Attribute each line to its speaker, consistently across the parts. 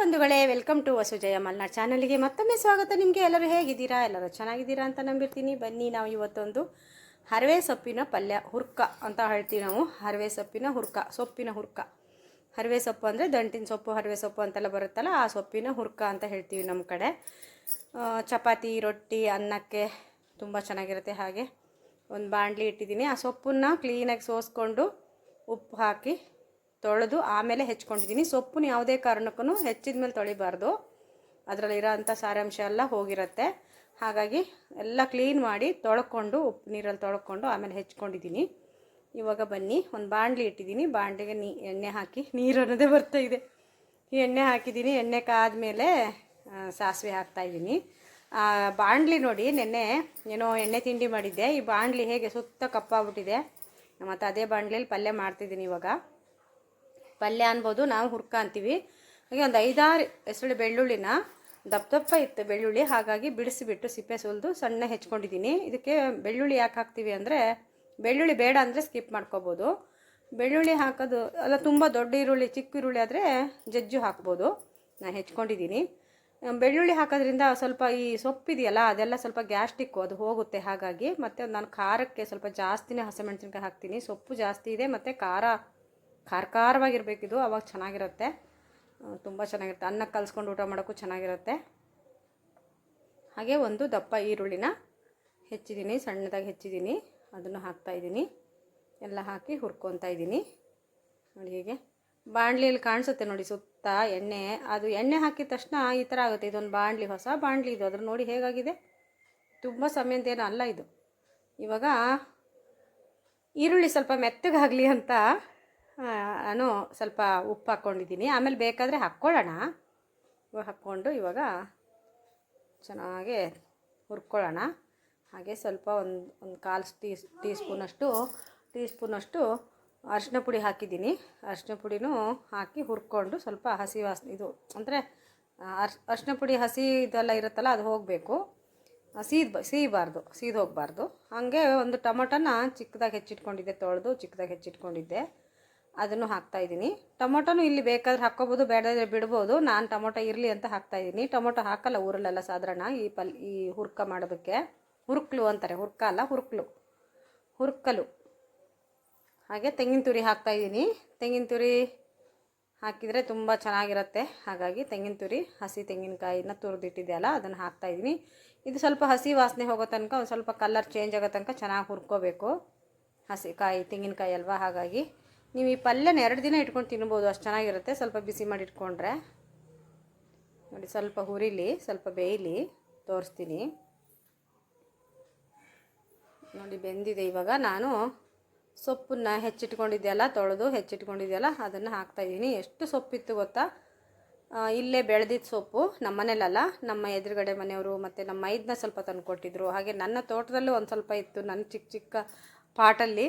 Speaker 1: ಬಂಧುಗಳೇ welcome to ವಸುಜಯ Malnad ಚಾನಲ್ಗೆ ಮತ್ತೊಮ್ಮೆ ಸ್ವಾಗತ. ನಿಮಗೆ ಎಲ್ಲರೂ ಹೇಗಿದ್ದೀರಾ? ಎಲ್ಲರೂ ಚೆನ್ನಾಗಿದ್ದೀರಾ ಅಂತ ನಂಬಿರ್ತೀನಿ. ಬನ್ನಿ ನಾವು ಇವತ್ತೊಂದು ಹರವೆ ಸೊಪ್ಪಿನ ಪಲ್ಯ, ಹುರ್ಕ ಅಂತ ಹೇಳ್ತೀವಿ ನಾವು. ಹರವೆ ಸೊಪ್ಪಿನ ಹುರ್ಕ ಸೊಪ್ಪಿನ ಹುರ್ಕ. ಹರವೆ ಸೊಪ್ಪು ಅಂದರೆ ದಂಟಿನ ಸೊಪ್ಪು, ಹರವೆ ಸೊಪ್ಪು ಅಂತೆಲ್ಲ ಬರುತ್ತಲ್ಲ, ಆ ಸೊಪ್ಪಿನ ಹುರ್ಕ ಅಂತ ಹೇಳ್ತೀವಿ ನಮ್ಮ ಕಡೆ. ಚಪಾತಿ, ರೊಟ್ಟಿ, ಅನ್ನಕ್ಕೆ ತುಂಬ ಚೆನ್ನಾಗಿರುತ್ತೆ. ಹಾಗೆ ಒಂದು ಬಾಣಲಿ ಇಟ್ಟಿದ್ದೀನಿ. ಆ ಸೊಪ್ಪನ್ನು ಕ್ಲೀನಾಗಿ ಸೋಸ್ಕೊಂಡು ಉಪ್ಪು ಹಾಕಿ ತೊಳೆದು ಆಮೇಲೆ ಹೆಚ್ಕೊಂಡಿದ್ದೀನಿ. ಸೊಪ್ಪನ್ನ ಯಾವುದೇ ಕಾರಣಕ್ಕೂ ಹೆಚ್ಚಿದ ಮೇಲೆ ತೊಳಿಬಾರ್ದು. ಅದರಲ್ಲಿರೋ ಅಂಥ ಸಾರಾಂಶ ಎಲ್ಲ ಹೋಗಿರುತ್ತೆ. ಹಾಗಾಗಿ ಎಲ್ಲ ಕ್ಲೀನ್ ಮಾಡಿ ತೊಳ್ಕೊಂಡು, ಉಪ್ಪು ನೀರಲ್ಲಿ ತೊಳ್ಕೊಂಡು ಆಮೇಲೆ ಹೆಚ್ಕೊಂಡಿದ್ದೀನಿ. ಇವಾಗ ಬನ್ನಿ, ಒಂದು ಬಾಣಲಿ ಇಟ್ಟಿದ್ದೀನಿ. ಬಾಂಡ್ಲಿಗೆ ನೀ, ಎಣ್ಣೆ ಹಾಕಿ, ನೀರು ಅನ್ನೋದೇ ಬರ್ತಾ ಇದೆ. ಈ ಎಣ್ಣೆ ಹಾಕಿದ್ದೀನಿ. ಎಣ್ಣೆ ಕಾದ್ಮೇಲೆ ಮೇಲೆ ಸಾಸಿವೆ ಹಾಕ್ತಾಯಿದ್ದೀನಿ ಬಾಣಲಿ ನೋಡಿ, ನೆನ್ನೆ ಏನೋ ಎಣ್ಣೆ ತಿಂಡಿ ಮಾಡಿದ್ದೆ. ಈ ಬಾಣಲಿ ಹೇಗೆ ಸುತ್ತ ಕಪ್ಪಾಗ್ಬಿಟ್ಟಿದೆ. ಮತ್ತು ಅದೇ ಬಾಣಲೆಯಲ್ಲಿ ಪಲ್ಯ ಮಾಡ್ತಿದ್ದೀನಿ ಇವಾಗ. ಪಲ್ಯ ಅನ್ಬೋದು ನಾವು ಹುರ್ಕ ಅಂತೀವಿ. ಹಾಗೆ ಒಂದು ಐದಾರು ಹೆಸರು ಬೆಳ್ಳುಳ್ಳಿನ ದಪ್ಪ ದಪ್ಪ ಇತ್ತು ಬೆಳ್ಳುಳ್ಳಿ, ಹಾಗಾಗಿ ಬಿಡಿಸಿಬಿಟ್ಟು ಸಿಪ್ಪೆ ಸುಲಿದು ಸಣ್ಣ ಹೆಚ್ಕೊಂಡಿದ್ದೀನಿ. ಇದಕ್ಕೆ ಬೆಳ್ಳುಳ್ಳಿ ಯಾಕೆ ಹಾಕ್ತೀವಿ ಅಂದರೆ ಬೆಳ್ಳುಳ್ಳಿ ಬೇಡ ಅಂದರೆ ಸ್ಕಿಪ್ ಮಾಡ್ಕೋಬೋದು. ಬೆಳ್ಳುಳ್ಳಿ ಹಾಕೋದು, ಅಲ್ಲ ತುಂಬ ದೊಡ್ಡ ಈರುಳ್ಳಿ, ಚಿಕ್ಕ ಈರುಳ್ಳಿ ಆದರೆ ಜಜ್ಜು ಹಾಕ್ಬೋದು. ನಾನು ಹೆಚ್ಕೊಂಡಿದ್ದೀನಿ. ಬೆಳ್ಳುಳ್ಳಿ ಹಾಕೋದ್ರಿಂದ ಸ್ವಲ್ಪ ಈ ಸೊಪ್ಪಿದೆಯಲ್ಲ, ಅದೆಲ್ಲ ಸ್ವಲ್ಪ ಗ್ಯಾಸ್ಟಿಕ್ಕು ಅದು ಹೋಗುತ್ತೆ. ಹಾಗಾಗಿ ಮತ್ತು ನಾನು ಖಾರಕ್ಕೆ ಸ್ವಲ್ಪ ಜಾಸ್ತಿನೇ ಹಸಿಮೆಣಸಿನ್ಕಾಯಿ ಹಾಕ್ತೀನಿ. ಸೊಪ್ಪು ಜಾಸ್ತಿ ಇದೆ, ಮತ್ತು ಖಾರ ಖಾರ ಖಾರವಾಗಿರಬೇಕಿದು ಅವಾಗ ಚೆನ್ನಾಗಿರುತ್ತೆ. ತುಂಬ ಚೆನ್ನಾಗಿರುತ್ತೆ. ಅನ್ನ ಕಲಿಸ್ಕೊಂಡು ಊಟ ಮಾಡೋಕ್ಕೂ ಚೆನ್ನಾಗಿರುತ್ತೆ. ಹಾಗೆ ಒಂದು ದಪ್ಪ ಈರುಳ್ಳಿನ ಹೆಚ್ಚಿದ್ದೀನಿ, ಸಣ್ಣದಾಗಿ ಹೆಚ್ಚಿದ್ದೀನಿ. ಅದನ್ನು ಹಾಕ್ತಾಯಿದ್ದೀನಿ ಎಲ್ಲ ಹಾಕಿ ಹುರ್ಕೊತಾ ಇದ್ದೀನಿ. ಹೀಗೆ. ಬಾಣಲಿಯಲ್ಲಿ ಕಾಣಿಸುತ್ತೆ ನೋಡಿ ಸುತ್ತ ಎಣ್ಣೆ. ಅದು ಎಣ್ಣೆ ಹಾಕಿದ ತಕ್ಷಣ ಈ ಥರ ಆಗುತ್ತೆ. ಇದೊಂದು ಬಾಣಲಿ, ಹೊಸ ಬಾಣಲಿ ಇದು. ಅದ್ರ ನೋಡಿ ಹೇಗಾಗಿದೆ? ತುಂಬ ಸಮಯದ್ದೇನು ಅಲ್ಲ ಇದು. ಇವಾಗ ಈರುಳ್ಳಿ ಸ್ವಲ್ಪ ಮೆತ್ತಗಾಗಲಿ ಅಂತ ನಾನು ಸ್ವಲ್ಪ ಉಪ್ಪು ಹಾಕ್ಕೊಂಡಿದ್ದೀನಿ. ಆಮೇಲೆ ಬೇಕಾದರೆ ಹಾಕ್ಕೊಳ್ಳೋಣ. ಇವಾಗ ಹಾಕ್ಕೊಂಡು ಇವಾಗ ಚೆನ್ನಾಗೆ ಹುರ್ಕೊಳ್ಳೋಣ. ಹಾಗೆ ಸ್ವಲ್ಪ ಒಂದು ಒಂದು ಕಾಲು ಟೀ ಟೀ ಸ್ಪೂನಷ್ಟು ಟೀ ಸ್ಪೂನಷ್ಟು ಅರಿಶಿನ ಪುಡಿ ಹಾಕಿದ್ದೀನಿ. ಅರಿಶಿನ ಪುಡಿನೂ ಹಾಕಿ ಹುರ್ಕೊಂಡು ಸ್ವಲ್ಪ ಹಸಿ ವಾಸನೆ, ಇದು ಅಂದರೆ ಅರ್ಶ್ ಅರಿಶಿನ ಪುಡಿ ಹಸಿ ಇದೆಲ್ಲ ಇರುತ್ತಲ್ಲ, ಅದು ಹೋಗಬೇಕು. ಸೀದ್ ಸೀಬಾರ್ದು, ಸೀದ್ ಹೋಗಬಾರ್ದು. ಹಾಗೆ ಒಂದು ಟೊಮೊಟೊನ ಚಿಕ್ಕದಾಗಿ ಹೆಚ್ಚಿಟ್ಕೊಂಡಿದ್ದೆ, ತೊಳೆದು ಚಿಕ್ಕದಾಗಿ ಹೆಚ್ಚಿಟ್ಕೊಂಡಿದ್ದೆ. ಅದನ್ನು ಹಾಕ್ತಾಯಿದ್ದೀನಿ ಟೊಮೊಟೊನು ಇಲ್ಲಿ ಬೇಕಾದ್ರೆ ಹಾಕ್ಕೋಬೋದು ಬೇಡದ್ರೆ ಬಿಡ್ಬೋದು. ನಾನು ಟೊಮೊಟೊ ಇರಲಿ ಅಂತ ಹಾಕ್ತಾಯಿದ್ದೀನಿ ಟೊಮೊಟೊ ಹಾಕಲ್ಲ ಊರಲ್ಲೆಲ್ಲ ಸಾಧಾರಣ, ಈ ಪಲ್, ಈ ಹುರ್ಕ ಮಾಡೋದಕ್ಕೆ. ಹುರ್ಕಲು ಅಂತಾರೆ, ಹುರ್ಕ ಅಲ್ಲ, ಹುರ್ಕ್ಲು. ಹುರ್ಕಲು. ಹಾಗೆ ತೆಂಗಿನ ತುರಿ ಹಾಕ್ತಾಯಿದ್ದೀನಿ ತೆಂಗಿನ ತುರಿ ಹಾಕಿದರೆ ತುಂಬ ಚೆನ್ನಾಗಿರುತ್ತೆ. ಹಾಗಾಗಿ ತೆಂಗಿನ ತುರಿ, ಹಸಿ ತೆಂಗಿನಕಾಯಿನ ತುರಿದಿಟ್ಟಿದೆಯಲ್ಲ, ಅದನ್ನು ಹಾಕ್ತಾಯಿದ್ದೀನಿ ಇದು ಸ್ವಲ್ಪ ಹಸಿ ವಾಸನೆ ಹೋಗೋ ತನಕ, ಒಂದು ಸ್ವಲ್ಪ ಕಲರ್ ಚೇಂಜ್ ಆಗೋ ತನಕ ಚೆನ್ನಾಗಿ ಹುರ್ಕೋಬೇಕು. ಹಸಿ ಕಾಯಿ, ತೆಂಗಿನಕಾಯಿ ಅಲ್ವಾ? ಹಾಗಾಗಿ ನೀವು ಈ ಪಲ್ಯನ ಎರಡು ದಿನ ಇಟ್ಕೊಂಡು ತಿನ್ಬೋದು, ಅಷ್ಟು ಚೆನ್ನಾಗಿರುತ್ತೆ. ಸ್ವಲ್ಪ ಬಿಸಿ ಮಾಡಿ ಇಟ್ಕೊಂಡ್ರೆ. ನೋಡಿ, ಸ್ವಲ್ಪ ಹುರಿಲಿ, ಸ್ವಲ್ಪ ಬೇಯಲಿ, ತೋರಿಸ್ತೀನಿ. ನೋಡಿ, ಬೆಂದಿದೆ ಇವಾಗ. ನಾನು ಸೊಪ್ಪನ್ನ ಹೆಚ್ಚಿಟ್ಕೊಂಡಿದ್ಯಲ್ಲ, ತೊಳೆದು ಹೆಚ್ಚಿಟ್ಕೊಂಡಿದ್ದೆಲ್ಲ ಅದನ್ನು ಹಾಕ್ತಾಯಿದ್ದೀನಿ ಎಷ್ಟು ಸೊಪ್ಪಿತ್ತು ಗೊತ್ತಾ? ಇಲ್ಲೇ ಬೆಳೆದಿದ್ದ ಸೊಪ್ಪು ನಮ್ಮ ಮನೇಲಲ್ಲ ನಮ್ಮ ಎದುರುಗಡೆ ಮನೆಯವರು ಮತ್ತು ನಮ್ಮ ಮೈದನ್ನ ಸ್ವಲ್ಪ ತಂದು ಕೊಟ್ಟಿದ್ರು. ಹಾಗೆ ನನ್ನ ತೋಟದಲ್ಲೂ ಒಂದು ಸ್ವಲ್ಪ ಇತ್ತು, ನನ್ನ ಚಿಕ್ಕ ಚಿಕ್ಕ ಪಾಟಲ್ಲಿ.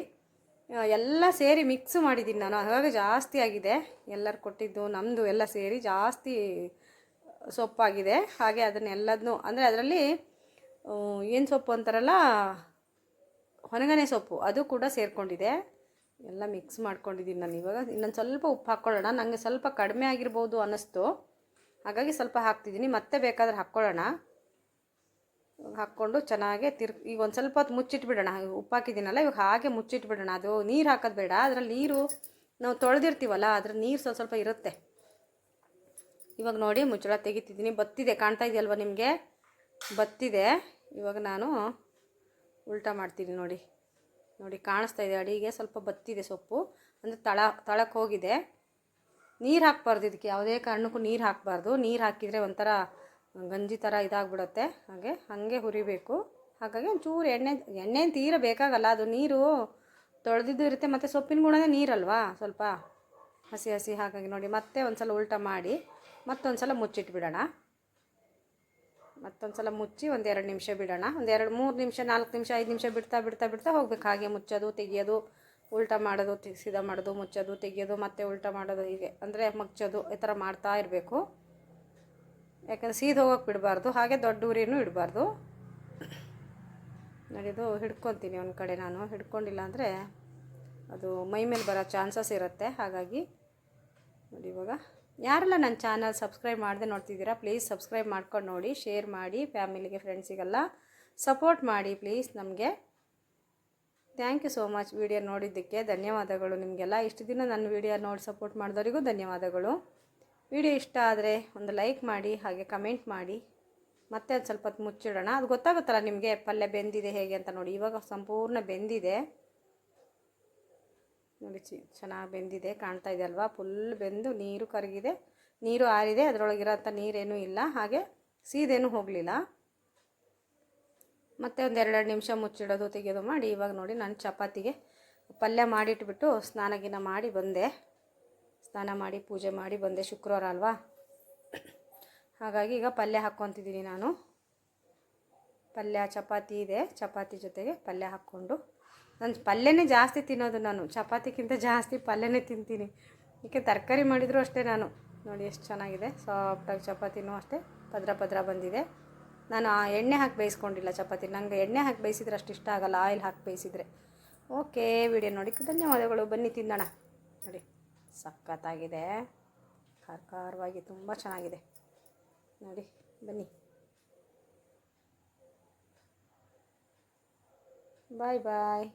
Speaker 1: ಎಲ್ಲ ಸೇರಿ ಮಿಕ್ಸ್ ಮಾಡಿದ್ದೀನಿ ನಾನು. ಹಾಗಾಗಿ ಜಾಸ್ತಿ ಆಗಿದೆ. ಎಲ್ಲರೂ ಕೊಟ್ಟಿದ್ದು ನಮ್ಮದು ಎಲ್ಲ ಸೇರಿ ಜಾಸ್ತಿ ಸೊಪ್ಪಾಗಿದೆ. ಹಾಗೆ ಅದನ್ನೆಲ್ಲದನ್ನೂ ಅಂದರೆ ಅದರಲ್ಲಿ ಏನು ಸೊಪ್ಪು ಅಂತಾರಲ್ಲ ಹೊನಗನೆ ಸೊಪ್ಪು ಅದು ಕೂಡ ಸೇರಿಕೊಂಡಿದೆ. ಎಲ್ಲ ಮಿಕ್ಸ್ ಮಾಡ್ಕೊಂಡಿದ್ದೀನಿ ನಾನು ಇವಾಗ. ಇನ್ನೊಂದು ಸ್ವಲ್ಪ ಉಪ್ಪು ಹಾಕ್ಕೊಳ್ಳೋಣ ನನಗೆ ಸ್ವಲ್ಪ ಕಡಿಮೆ ಆಗಿರ್ಬೋದು ಅನ್ನಿಸ್ತು. ಹಾಗಾಗಿ ಸ್ವಲ್ಪ ಹಾಕ್ತಿದ್ದೀನಿ ಮತ್ತೆ ಬೇಕಾದ್ರೆ ಹಾಕ್ಕೊಳ್ಳೋಣ ಹಾಕ್ಕೊಂಡು ಚೆನ್ನಾಗೆ ತಿರ್, ಈಗ ಒಂದು ಸ್ವಲ್ಪ ಹೊತ್ತು ಮುಚ್ಚಿಟ್ಬಿಡೋಣ. ಉಪ್ಪು ಹಾಕಿದ್ದೀನಲ್ಲ, ಇವಾಗ ಹಾಗೆ ಮುಚ್ಚಿಟ್ಬಿಡೋಣ. ಅದು ನೀರು ಹಾಕೋದು ಬೇಡ. ಅದರಲ್ಲಿ ನೀರು ನಾವು ತೊಳೆದಿರ್ತೀವಲ್ಲ ಅದ್ರ ನೀರು ಸ್ವಲ್ಪ ಸ್ವಲ್ಪ ಇರುತ್ತೆ. ಇವಾಗ ನೋಡಿ ಮುಚ್ಚಳ ತೆಗಿತಿದ್ದೀನಿ ಬತ್ತಿದೆ. ಕಾಣ್ತಾ ಇದೆಯಲ್ವ ನಿಮಗೆ? ಬತ್ತಿದೆ. ಇವಾಗ ನಾನು ಉಲ್ಟಾ ಮಾಡ್ತೀನಿ ನೋಡಿ. ನೋಡಿ ಕಾಣಿಸ್ತಾ ಇದೆ, ಅಡಿಗೆ ಸ್ವಲ್ಪ ಬತ್ತಿದೆ ಸೊಪ್ಪು. ಅಂದರೆ ತಳ, ತಳಕ್ಕೆ ಹೋಗಿದೆ. ನೀರು ಹಾಕ್ಬಾರ್ದು ಇದಕ್ಕೆ, ಯಾವುದೇ ಕಾರಣಕ್ಕೂ ನೀರು ಹಾಕಬಾರ್ದು. ನೀರು ಹಾಕಿದರೆ ಒಂಥರ ಗಂಜಿ ಥರ ಇದಾಗ್ಬಿಡುತ್ತೆ. ಹಾಗೆ ಹಾಗೆ ಹುರಿಬೇಕು. ಹಾಗಾಗಿ ಒಂಚೂರು ಎಣ್ಣೆ ಎಣ್ಣೆ ತೀರ ಬೇಕಾಗಲ್ಲ, ಅದು ನೀರು ತೊಳೆದಿದ್ದು ಇರುತ್ತೆ, ಮತ್ತು ಸೊಪ್ಪಿನ ಗುಣನೇ ನೀರಲ್ವಾ? ಸ್ವಲ್ಪ ಹಸಿ ಹಸಿ ಹಾಗಾಗಿ ನೋಡಿ, ಮತ್ತೆ ಒಂದು ಸಲ ಉಲ್ಟಾ ಮಾಡಿ ಮತ್ತೊಂದು ಸಲ ಮುಚ್ಚಿಟ್ಬಿಡೋಣ. ಮತ್ತೊಂದು ಸಲ ಮುಚ್ಚಿ ಒಂದು ಎರಡು ನಿಮಿಷ ಬಿಡೋಣ. ಒಂದು ಎರಡು ಮೂರು ನಿಮಿಷ, ನಾಲ್ಕು ನಿಮಿಷ, ಐದು ನಿಮಿಷ ಬಿಡ್ತಾ ಬಿಡ್ತಾ ಬಿಡ್ತಾ ಹೋಗ್ಬೇಕು. ಹಾಗೆ ಮುಚ್ಚೋದು, ತೆಗಿಯೋದು, ಉಲ್ಟಾ ಮಾಡೋದು ಸೀದಾ ಮಾಡೋದು, ಮುಚ್ಚೋದು, ತೆಗಿಯೋದು, ಮತ್ತೆ ಉಲ್ಟಾ ಮಾಡೋದು, ಹೀಗೆ. ಅಂದರೆ ಮಗ್ಚೋದು ಈ ಥರ ಮಾಡ್ತಾ ಇರಬೇಕು. ಯಾಕಂದರೆ ಸೀದ ಹೋಗೋಕೆ ಬಿಡಬಾರ್ದು, ಹಾಗೆ ದೊಡ್ಡ ಉರಿನೂ ಇಡಬಾರ್ದು. ನಡೆದು ಹಿಡ್ಕೊತೀನಿ ಒಂದು ಕಡೆ ನಾನು. ಹಿಡ್ಕೊಂಡಿಲ್ಲ ಅಂದರೆ ಅದು ಮೈ ಮೇಲೆ ಬರೋ ಚಾನ್ಸಸ್ ಇರುತ್ತೆ. ಹಾಗಾಗಿ ನೋಡಿ ಇವಾಗ ಯಾರೆಲ್ಲ ನನ್ನ ಚಾನಲ್ ಸಬ್ಸ್ಕ್ರೈಬ್ ಮಾಡದೆ ನೋಡ್ತಿದ್ದೀರಾ ಪ್ಲೀಸ್ ಸಬ್ಸ್ಕ್ರೈಬ್ ಮಾಡ್ಕೊಂಡು ನೋಡಿ ಶೇರ್ ಮಾಡಿ, ಫ್ಯಾಮಿಲಿಗೆ ಫ್ರೆಂಡ್ಸಿಗೆಲ್ಲ ಸಪೋರ್ಟ್ ಮಾಡಿ ಪ್ಲೀಸ್ ನಮಗೆ. Thank you so much video ನೋಡಿದ್ದಕ್ಕೆ. ಧನ್ಯವಾದಗಳು ನಿಮಗೆಲ್ಲ. ಇಷ್ಟು ದಿನ ನನ್ನ ವಿಡಿಯೋ ನೋಡಿ ಸಪೋರ್ಟ್ ಮಾಡಿದವರಿಗೂ ಧನ್ಯವಾದಗಳು. ವಿಡಿಯೋ ಇಷ್ಟ ಆದರೆ ಒಂದು ಲೈಕ್ ಮಾಡಿ, ಹಾಗೆ ಕಮೆಂಟ್ ಮಾಡಿ. ಮತ್ತೆ ಅದು ಸ್ವಲ್ಪ ಮುಚ್ಚಿಡೋಣ. ಅದು ಗೊತ್ತಾಗುತ್ತಲ್ಲ ನಿಮಗೆ ಪಲ್ಯ ಬೆಂದಿದೆ ಹೇಗೆ ಅಂತ ನೋಡಿ. ಇವಾಗ ಸಂಪೂರ್ಣ ಬೆಂದಿದೆ. ನೋಡಿ ಚೆನ್ನಾಗಿ ಬೆಂದಿದೆ, ಕಾಣ್ತಾ ಇದೆ ಅಲ್ವಾ? ಫುಲ್ ಬೆಂದು ನೀರು ಕರಗಿದೆ. ನೀರು ಆರಿದೆ, ಅದರೊಳಗಿರೋಂಥ ನೀರೇನೂ ಇಲ್ಲ. ಹಾಗೆ ಸೀದೇನು ಹೋಗಲಿಲ್ಲ. ಮತ್ತು ಒಂದು ಎರಡೆರಡು ನಿಮಿಷ ಮುಚ್ಚಿಡೋದು ತೆಗೆಯೋದು ಮಾಡಿ. ಇವಾಗ ನೋಡಿ, ನಾನು ಚಪಾತಿಗೆ ಪಲ್ಯ ಮಾಡಿಟ್ಬಿಟ್ಟು ಸ್ನಾನಗಿನ ಮಾಡಿ ಬಂದೆ. ಸ್ನಾನ ಮಾಡಿ, ಪೂಜೆ ಮಾಡಿ ಬಂದೆ ಶುಕ್ರವಾರ ಅಲ್ವಾ? ಹಾಗಾಗಿ ಈಗ ಪಲ್ಯ ಹಾಕ್ಕೊತಿದ್ದೀನಿ ನಾನು. ಪಲ್ಯ, ಚಪಾತಿ ಇದೆ. ಚಪಾತಿ ಜೊತೆಗೆ ಪಲ್ಯ ಹಾಕ್ಕೊಂಡು ನಾನು ಪಲ್ಯನೇ ಜಾಸ್ತಿ ತಿನ್ನೋದು ನಾನು. ಚಪಾತಿಗಿಂತ ಜಾಸ್ತಿ ಪಲ್ಯನೇ ತಿಂತೀನಿ. ಏಕೆ ತರಕಾರಿ ಮಾಡಿದರೂ ಅಷ್ಟೇ ನಾನು. ನೋಡಿ ಎಷ್ಟು ಚೆನ್ನಾಗಿದೆ. ಸಾಫ್ಟಾಗಿ ಚಪಾತಿನೂ ಅಷ್ಟೇ. ಪದ್ರ ಪದ್ರ ಬಂದಿದೆ. ನಾನು ಆ ಎಣ್ಣೆ ಹಾಕಿ ಬೇಯಿಸ್ಕೊಂಡಿಲ್ಲ ಚಪಾತಿ. ನನಗೆ ಎಣ್ಣೆ ಹಾಕಿ ಬೇಯಿಸಿದ್ರೆ ಅಷ್ಟು ಇಷ್ಟ ಆಗಲ್ಲ. ಆಯಿಲ್ ಹಾಕಿ ಬೇಯಿಸಿದರೆ. ಓಕೆ, ವಿಡಿಯೋ ನೋಡಿ ಧನ್ಯವಾದಗಳು. ಬನ್ನಿ ತಿನ್ನೋಣ. ನೋಡಿ, ಸಖತ್ತಾಗಿದೆ. ಖಾರ ಖಾರವಾಗಿ ತುಂಬ ಚೆನ್ನಾಗಿದೆ. ನೋಡಿ, ಬನ್ನಿ. ಬಾಯ್ ಬಾಯ್.